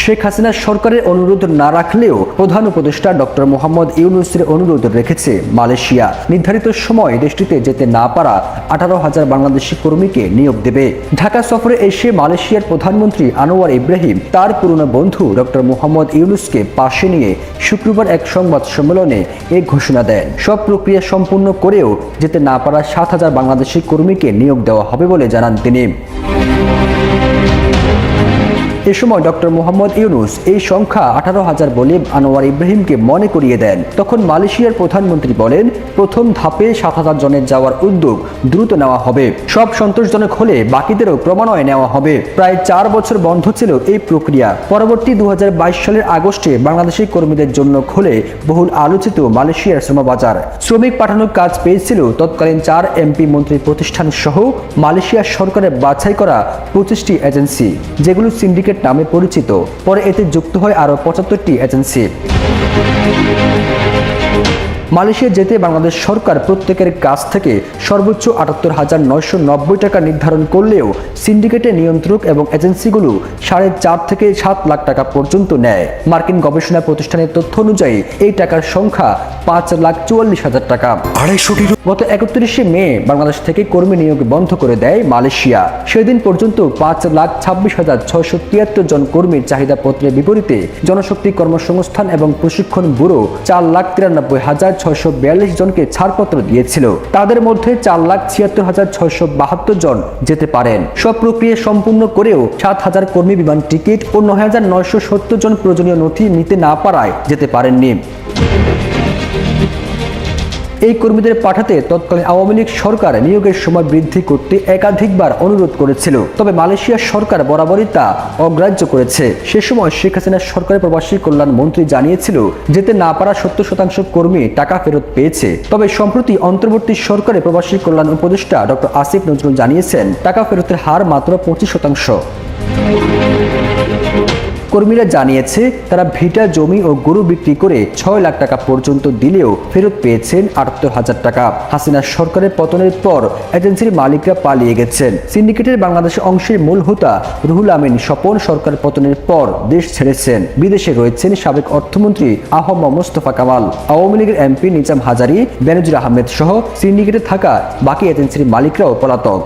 শেখ হাসিনা সরকারের অনুরোধ না রাখলেও প্রধান উপদেষ্টা ডক্টর মোহাম্মদ ইউনুসের অনুরোধ রেখেছে মালয়েশিয়া। নির্ধারিত সময় দেশটিতে যেতে না পারা আঠারো হাজার বাংলাদেশি কর্মীকে নিয়োগ দেবে। ঢাকা সফরে এসে মালয়েশিয়ার প্রধানমন্ত্রী আনোয়ার ইব্রাহিম, তার পুরনো বন্ধু ডক্টর মোহাম্মদ ইউনুসকে পাশে নিয়ে শুক্রবার এক সংবাদ সম্মেলনে এ ঘোষণা দেন। সব প্রক্রিয়া সম্পূর্ণ করেও যেতে না পারা সাত হাজার বাংলাদেশি কর্মীকে নিয়োগ দেওয়া হবে বলে জানান তিনি। এ সময় ডক্টর মোহাম্মদ ইউনুস এই সংখ্যা আঠারো হাজার বলে আনোয়ার ইব্রাহিমকে মনে করিয়ে দেন। তখন মালয়েশিয়ার প্রধানমন্ত্রী বলেন, প্রথম ধাপে সাত হাজার জনের যাওয়ার উদ্যোগ দ্রুত নেওয়া হবে। সব সন্তোষজনক হলে বাকিদেরও ক্রমান্বয়ে নেওয়া হবে। প্রায় চার বছর বন্ধ ছিল এই প্রক্রিয়া। পরবর্তী দু হাজার বাইশ সালের আগস্টে বাংলাদেশি কর্মীদের জন্য খোলে বহুল আলোচিত মালয়েশিয়ার শ্রমবাজার। শ্রমিক পাঠানোর কাজ পেয়েছিল তৎকালীন চার এমপি মন্ত্রী প্রতিষ্ঠান সহ মালয়েশিয়া সরকারের বাছাই করা পঁচিশটি এজেন্সি, যেগুলো সিন্ডিকেট নামে পরিচিত। পরে এতে যুক্ত হয় আরও পঁচাত্তরটি এজেন্সি মালয়েশিয়া যেতে বাংলাদেশ সরকার প্রত্যেকের কাছ থেকে সর্বোচ্চ আটাত্তর হাজার নয়শো নব্বই টাকা নির্ধারণ করলেও সিন্ডিকেটের নিয়ন্ত্রক এবং এজেন্সিগুলো সাড়ে চার থেকে সাত লাখ টাকা পর্যন্ত নেয়। মার্কিন গবেষণা প্রতিষ্ঠানের তথ্য অনুযায়ী এই টাকার সংখ্যা পাঁচ লাখ চুয়াল্লিশ হাজার টাকা। গত একত্রিশে মে বাংলাদেশ থেকে কর্মী নিয়োগ বন্ধ করে দেয় মালয়েশিয়া। সেদিন পর্যন্ত পাঁচ লাখ ছাব্বিশ হাজার ছয়শো তিয়াত্তর জন কর্মীর চাহিদা পত্রের বিপরীতে জনশক্তি কর্মসংস্থান এবং প্রশিক্ষণ ব্যুরো চার লাখ তিরানব্বই হাজার ছয়শো বিয়াল্লিশ জনকে ছাড়পত্র দিয়েছিল। তাদের মধ্যে চার লাখ ছিয়াত্তর হাজার ছয়শো বাহাত্তর জন যেতে পারেন। সব প্রক্রিয়া সম্পূর্ণ করেও সাত হাজার কর্মী বিমান টিকিট ও নয় হাজার নয়শো সত্তর জন প্রয়োজনীয় নথি নিতে না পারায় যেতে পারেননি। এই কর্মীদের পাঠাতে তৎকালীন আওয়ামী লীগ সরকার নিয়োগের সময় বৃদ্ধি করতে একাধিকবার অনুরোধ করেছিল। তবে মালয়েশিয়ার সরকার বরাবরই তা অগ্রাহ্য করেছে। সে সময় শেখ হাসিনার সরকারের প্রবাসী কল্যাণ মন্ত্রী জানিয়েছিল, যেতে না পারা সত্তর শতাংশ কর্মী টাকা ফেরত পেয়েছে। তবে সম্প্রতি অন্তর্বর্তী সরকারের প্রবাসী কল্যাণ উপদেষ্টা ডক্টর আসিফ নজরুল জানিয়েছেন, টাকা ফেরতের হার মাত্র পঁচিশ শতাংশ। কর্মীরা জানিয়েছে, তারা ভিটা জমি ও গরু বিক্রি করে ছয় লাখ টাকা পর্যন্ত দিলেও ফেরত পেয়েছেন আটাত্তর হাজার টাকা। হাসিনা সরকারের পতনের পর এজেন্সির মালিকরা পালিয়ে গেছেন। সিন্ডিকেটের বাংলাদেশ অংশের মূল হোতা রুহুল আমিন স্বপন সরকার পতনের পর দেশ ছেড়েছেন। বিদেশে রয়েছেন সাবেক অর্থমন্ত্রী আহম মোস্তফা কামাল। আওয়ামী লীগের এমপি নিজাম হাজারি, বেনজির আহমেদ সহ সিন্ডিকেটে থাকা বাকি এজেন্সির মালিকরাও পলাতক।